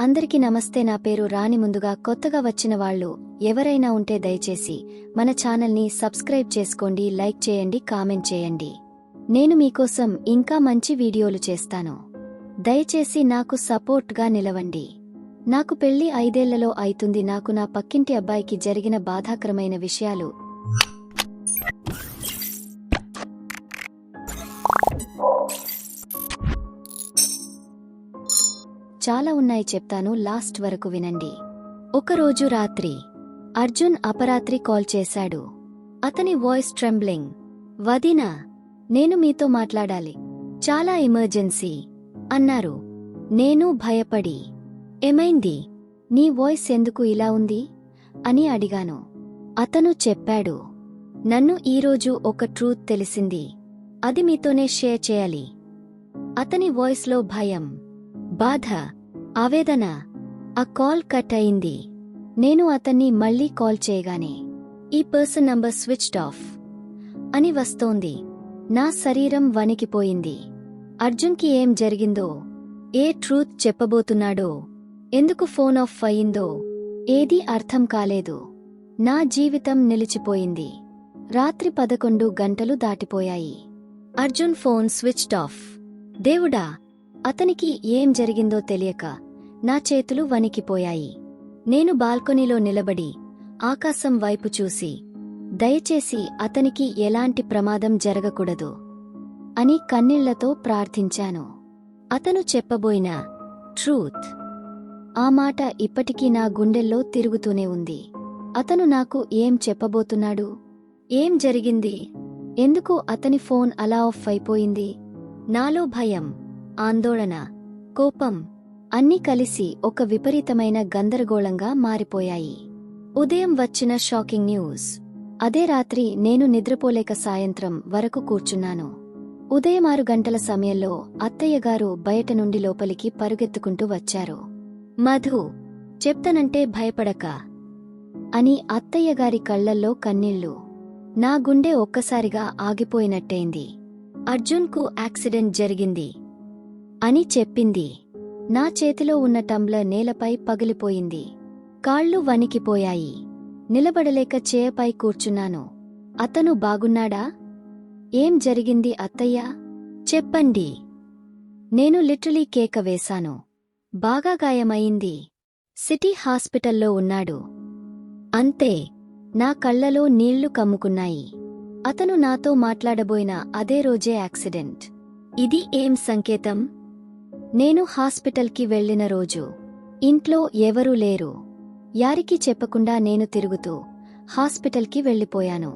అందరికీ నమస్తే. నా పేరు రాణి. ముందుగా కొత్తగా వచ్చిన వాళ్ళు ఎవరైనా ఉంటే దయచేసి మన ఛానల్ని సబ్స్క్రైబ్ చేసుకోండి లైక్ చేయండి కామెంట్ చేయండి. నేను మీకోసం ఇంకా మంచి వీడియోలు చేస్తాను. దయచేసి నాకు సపోర్ట్గా నిలవండి. నాకు పెళ్ళి ఐదేళ్ళలో అయితుంది నాకు నా పక్కింటి అబ్బాయికి జరిగిన బాధాకరమైన విషయాలు చాలా ఉన్నాయి చెప్తాను లాస్ట్ వరకు వినండి. ఒకరోజు రాత్రి అర్జున్ అపరాత్రి కాల్ చేశాడు. అతని వాయిస్ ట్రెంబ్లింగ్. వదినా నేను మీతో మాట్లాడాలి. చాలా ఎమర్జెన్సీ. అన్నారు. నేను భయపడి. ఏమైంది? నీ వాయిస్ ఎందుకు ఇలా ఉంది? అని అడిగాను. అతను చెప్పాడు. నన్ను ఈరోజు ఒక ట్రూత్ తెలిసింది. అది మీతోనే షేర్ చేయాలి. అతని వాయిస్లో భయం. బాధ. ఆవేదన ఆ కాల్ కట్ అయింది. నేను అతన్ని మళ్ళీ కాల్ చేయగానే ఈ పర్సన్ నంబర్ స్విచ్డ్ ఆఫ్ అని వస్తోంది. నా శరీరం వణికిపోయింది. అర్జున్కి ఏం జరిగిందో ఏ ట్రూత్ చెప్పబోతున్నాడో ఎందుకు ఫోన్ ఆఫ్ అయిందో ఏదీ అర్థం కాలేదు. నా జీవితం నిలిచిపోయింది. రాత్రి పదకొండు గంటలు దాటిపోయాయి. Arjun phone switched off. దేవుడా అతనికి ఏం జరిగిందో తెలియక నా చేతులు వణికిపోయాయి. నేను బాల్కనీలో నిలబడి ఆకాశం వైపు చూసి దయచేసి అతనికి ఎలాంటి ప్రమాదం జరగకూడదు అని కన్నీళ్ళతో ప్రార్థించాను. అతను చెప్పబోయిన ట్రూత్ ఆ మాట ఇప్పటికీ నా గుండెల్లో తిరుగుతూనే ఉంది. అతను నాకు ఏం చెప్పబోతున్నాడు? ఏం జరిగింది? ఎందుకు అతని ఫోన్ అలా ఆఫ్ అయిపోయింది? నాలో భయం ఆందోళన కోపం అన్నీ కలిసి ఒక విపరీతమైన గందరగోళంగా మారిపోయాయి. ఉదయం వచ్చిన షాకింగ్ న్యూస్. అదే రాత్రి నేను నిద్రపోలేక సాయంత్రం వరకు కూర్చున్నాను. ఉదయం ఆరు గంటల సమయంలో అత్తయ్యగారు బయట నుండి లోపలికి పరుగెత్తుకుంటూ వచ్చారు. మధు చెప్తనంటే భయపడక అని అత్తయ్యగారి కళ్ళల్లో కన్నీళ్ళు. నా గుండె ఒక్కసారిగా ఆగిపోయినట్టయింది అర్జున్కు యాక్సిడెంట్ జరిగింది. అని చెప్పింది. నా చేతిలో ఉన్న టంబ్లర్ నేలపై పగిలిపోయింది. కాళ్ళు వణికిపోయాయి. నిలబడలేక చేయపై కూర్చున్నాను. అతను బాగున్నాడా? ఏం జరిగింది అత్తయ్యా? చెప్పండి. నేను లిటరలీ కేక వేశాను. బాగా గాయమయింది సిటీ హాస్పిటల్లో ఉన్నాడు. అంతే. నా కళ్ళలో నీళ్ళు కమ్ముకున్నాయి. అతను నాతో మాట్లాడబోయిన అదే రోజే యాక్సిడెంట్. ఇది ఏం సంకేతం? నేను హాస్పిటల్కి వెళ్ళిన రోజు. ఇంట్లో ఎవరూ లేరు. యారికి చెప్పకుండా నేను తిరుగుతూ హాస్పిటల్కి వెళ్ళిపోయాను.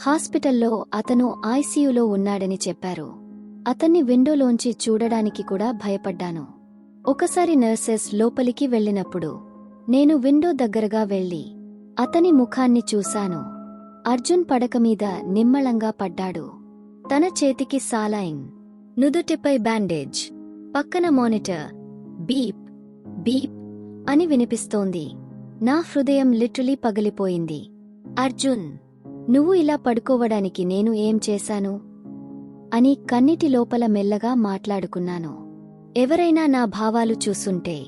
హాస్పిటల్లో అతను ఐసీయూలో ఉన్నాడని చెప్పారు. అతన్ని విండోలోంచి చూడడానికి కూడా భయపడ్డాను. ఒకసారి నర్సెస్ లోపలికి వెళ్ళినప్పుడు నేను విండో దగ్గరగా వెళ్ళి అతని ముఖాన్ని చూశాను. అర్జున్ పడక మీద నిమ్మళంగా పడ్డాడు. తన చేతికి సాలైన్ నుదుటిపై బ్యాండేజ్ పక్కన మానిటర్ బీప్ బీప్ అని వినిపిస్తోంది. నా హృదయం లిటరలీ పగిలిపోయింది. అర్జున్ నువ్వు ఇలా పడుకోవడానికి నేను ఏం చేశాను? అని కన్నిటి లోపల మెల్లగా మాట్లాడుకున్నాను. ఎవరైనా నా భావాలు చూసుంటే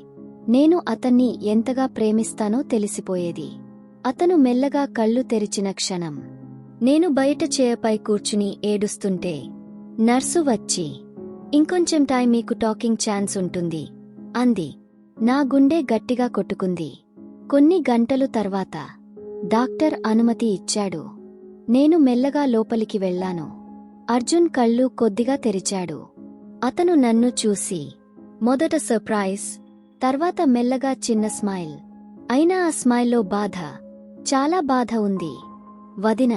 నేను అతన్ని ఎంతగా ప్రేమిస్తానో తెలిసిపోయేది. అతను మెల్లగా కళ్ళు తెరిచిన క్షణం. నేను బయట చేయపై కూర్చుని ఏడుస్తుంటే నర్సు వచ్చి ఇంకొంచెం టైం మీకు టాకింగ్ ఛాన్స్ ఉంటుంది అంది. నా గుండె గట్టిగా కొట్టుకుంది. కొన్ని గంటలు తర్వాత డాక్టర్ అనుమతి ఇచ్చాడు. నేను మెల్లగా లోపలికి వెళ్ళాను అర్జున్ కళ్ళు కొద్దిగా తెరిచాడు. అతను నన్ను చూసి మొదట సర్ప్రైజ్ తర్వాత మెల్లగా చిన్న స్మైల్. అయినా ఆ స్మైల్లో బాధ చాలా బాధ ఉంది. వదిన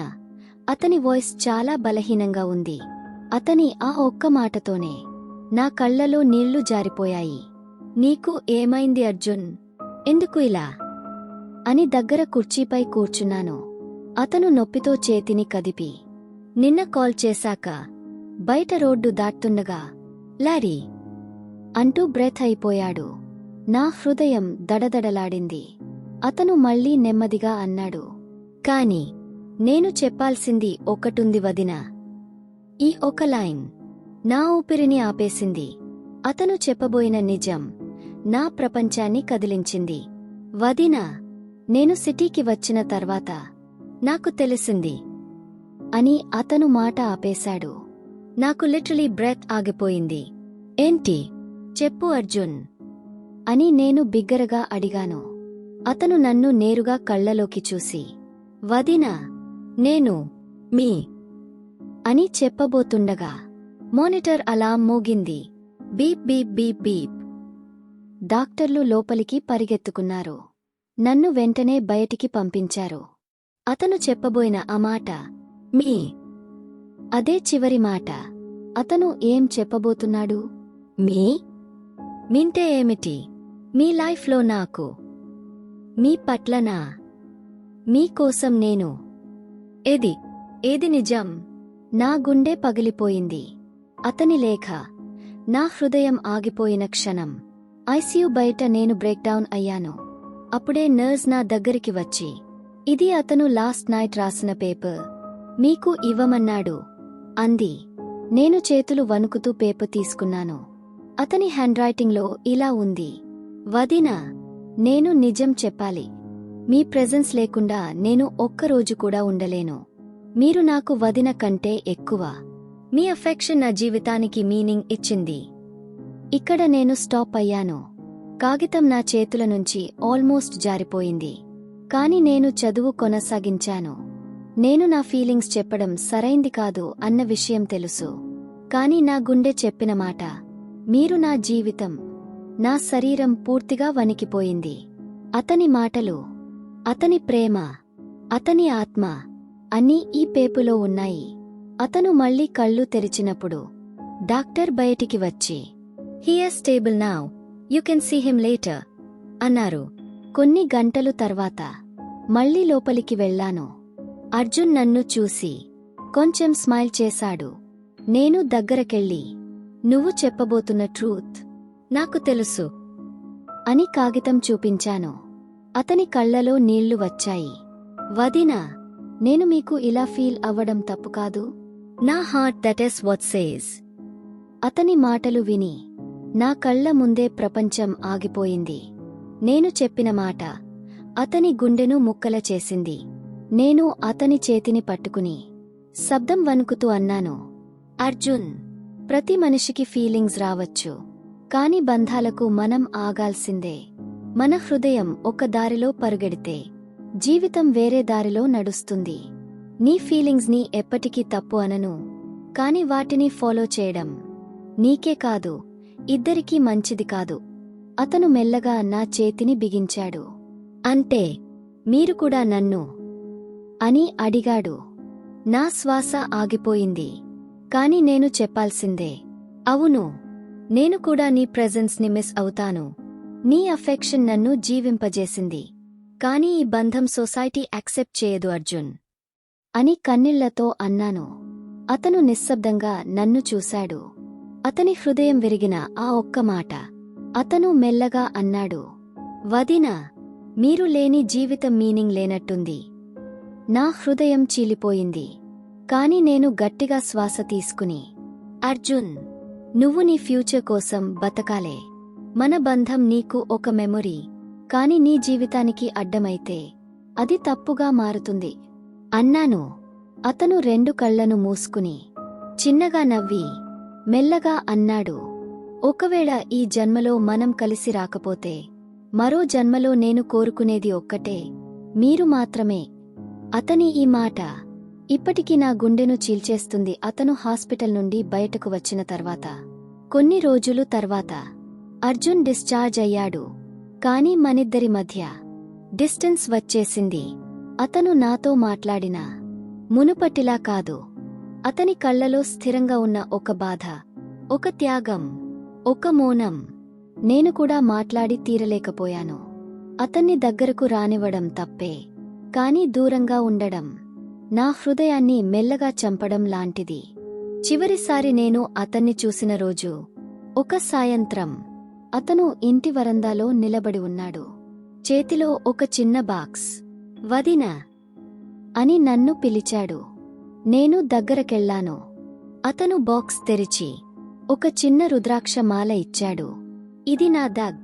అతని వాయిస్ చాలా బలహీనంగా ఉంది. అతని ఆ ఒక్క మాటతోనే నా కళ్ళలో నీళ్ళు జారిపోయాయి. నీకు ఏమైంది అర్జున్? ఎందుకు ఇలా? అని దగ్గర కుర్చీపై కూర్చున్నాను. అతను నొప్పితో చేతిని కదిపి. నిన్న కాల్ చేశాక బయట రోడ్డు దాటుతుండగా లారీ అంటూ బ్రెత్ అయిపోయాడు. నా హృదయం దడదడలాడింది. అతను మళ్ళీ నెమ్మదిగా అన్నాడు. కాని నేను చెప్పాల్సింది ఒకటుంది వదినా ఈ ఒక లైన్. నా ఊపిరిని ఆపేసింది. అతను చెప్పబోయిన నిజం. నా ప్రపంచాన్ని కదిలించింది. వదిన నేను సిటీకి వచ్చిన తర్వాత నాకు తెలిసింది అని అతను మాట ఆపేశాడు. నాకు లిటరలీ బ్రెత్ ఆగిపోయింది. ఏంటి? చెప్పు అర్జున్ అని నేను బిగ్గరగా అడిగాను. అతను నన్ను నేరుగా కళ్ళలోకి చూసి వదినా నేను మీ అని చెప్పబోతుండగా మానిటర్ అలా మోగింది. Beep beep beep beep. డాక్టర్లు లోపలికి పరిగెత్తుకున్నారు. నన్ను వెంటనే బయటికి పంపించారు. అతను చెప్పబోయిన ఆ మాట మీ అదే చివరి మాట. అతను ఏం చెప్పబోతున్నాడు? మీ? మింటే ఏమిటి? మీ లైఫ్లో నాకు. మీ పట్లనా మీకోసం నేను. ఏది? ఏది నిజం? నా గుండె పగిలిపోయింది. అతని లేఖ నా హృదయం ఆగిపోయిన క్షణం. ఐసీయూ బయట నేను బ్రేక్డౌన్ అయ్యాను. అప్పుడే నర్స్ నా దగ్గరికి వచ్చి ఇది అతను లాస్ట్ నైట్ రాసిన పేపర్. మీకు ఇవ్వమన్నాడు. అంది. నేను చేతులు వణుకుతూ పేపర్ తీసుకున్నాను. అతని హ్యాండ్ రైటింగ్లో ఇలా ఉంది. వదినా నేను నిజం చెప్పాలి. మీ ప్రెజెన్స్ లేకుండా నేను ఒక్కరోజు కూడా ఉండలేను. మీరు నాకు వదిన కంటే ఎక్కువ. మీ అఫెక్షన్ నా జీవితానికి మీనింగ్ ఇచ్చింది. ఇక్కడ నేను స్టాప్ అయ్యాను. కాగితం నా చేతుల నుంచి ఆల్మోస్ట్ జారిపోయింది. కాని నేను చదువు కొనసాగించాను. నేను నా ఫీలింగ్స్ చెప్పడం సరైంది కాదు అన్న విషయం తెలుసు. కాని నా గుండె చెప్పిన మాట మీరు నా జీవితం నా శరీరం పూర్తిగా వణికిపోయింది. అతని మాటలు అతని ప్రేమ అతని ఆత్మ అన్నీ ఈ పేపులో ఉన్నాయి. అతను మళ్ళీ కళ్ళు తెరిచినప్పుడు డాక్టర్ బయటికి వచ్చి here stable now you can see him later అన్నారు. కొన్ని గంటలు తర్వాత మళ్ళీ లోపలికి వెళ్ళాను. అర్జున్ నన్ను చూసి కొంచెం స్మైల్ చేశాడు. నేను దగ్గరకెళ్ళి నువ్వు చెప్పబోతున్న ట్రూత్ నాకు తెలుసు అని కాగితం చూపించాను. అతని కళ్ళలో నీళ్ళు వచ్చాయి. వదినా నేను మీకు ఇలా ఫీల్ అవ్వడం తప్పు కాదు. నా heart that yes what says. అతని మాటలు విని నా కళ్ళ ముందే ప్రపంచం ఆగిపోయింది. నేను చెప్పిన మాట అతని గుండెను ముక్కల చేసింది. నేను అతని చేతిని పట్టుకుని శబ్దం వణుకుతూ అన్నాను అర్జున్ ప్రతి మనిషికి ఫీలింగ్స్ రావచ్చు. కాని బంధాలకు మనం ఆగాల్సిందే. మన హృదయం ఒక దారిలో పరుగెడితే జీవితం వేరే దారిలో నడుస్తుంది. నీ ఫీలింగ్స్ని ఎప్పటికీ తప్పు అనను. కాని వాటిని ఫాలో చేయడం నీకే కాదు ఇద్దరికీ మంచిది కాదు. అతను మెల్లగా నా చేతిని బిగించాడు. అంటే మీరు కూడా నన్ను అని అడిగాడు. నా శ్వాస ఆగిపోయింది. కాని నేను చెప్పాల్సిందే అవును నేను కూడా నీ ప్రెజెన్స్ని మిస్ అవుతాను. నీ అఫెక్షన్ నన్ను జీవింపజేసింది. కాని ఈ బంధం సొసైటీ యాక్సెప్ట్ చేయదు అర్జున్. అని కన్నీళ్ళతో అన్నాను. అతను నిశ్శబ్దంగా నన్ను చూశాడు. అతని హృదయం విరిగిన ఆ ఒక్క మాట. అతను మెల్లగా అన్నాడు. వదినా మీరు లేని జీవితం మీనింగ్ లేనట్టుంది. నా హృదయం చీలిపోయింది. కాని నేను గట్టిగా శ్వాస తీసుకుని అర్జున్ నువ్వు నీ ఫ్యూచర్ కోసం బతకాలే. మన బంధం నీకు ఒక మెమొరీ. కాని నీ జీవితానికి అడ్డమైతే అది తప్పుగా మారుతుంది. అన్నాను. అతను రెండు కళ్ళను మూసుకుని చిన్నగా నవ్వి మెల్లగా అన్నాడు. ఒకవేళ ఈ జన్మలో మనం కలిసి రాకపోతే మరో జన్మలో నేను కోరుకునేది ఒక్కటే మీరు మాత్రమే. అతని ఈ మాట ఇప్పటికీ నా గుండెను చీల్చేస్తుంది. అతను హాస్పిటల్ నుండి బయటకు వచ్చిన తర్వాత కొన్ని రోజులు తర్వాత అర్జున్ డిశ్చార్జ్ అయ్యాడు. కాని మనిద్దరి మధ్య డిస్టెన్స్ వచ్చేసింది. అతను నాతో మాట్లాడినా మునుపటిలా కాదు. అతని కళ్ళలో స్థిరంగా ఉన్న ఒక బాధ ఒక త్యాగం ఒక మౌనం నేను కూడా మాట్లాడి తీరలేకపోయాను. అతన్ని దగ్గరకు రానివ్వడం తప్పే కాని దూరంగా ఉండడం నా హృదయాన్ని మెల్లగా చంపడం లాంటిది. చివరిసారి నేను అతన్ని చూసిన రోజు ఒక సాయంత్రం అతను ఇంటి వరందాలో నిలబడి ఉన్నాడు. చేతిలో ఒక చిన్న బాక్స్. వదినా అని నన్ను పిలిచాడు. నేను దగ్గరకెళ్ళాను అతను బాక్స్ తెరిచి ఒక చిన్న రుద్రాక్ష మాల ఇచ్చాడు. ఇది నా దగ్.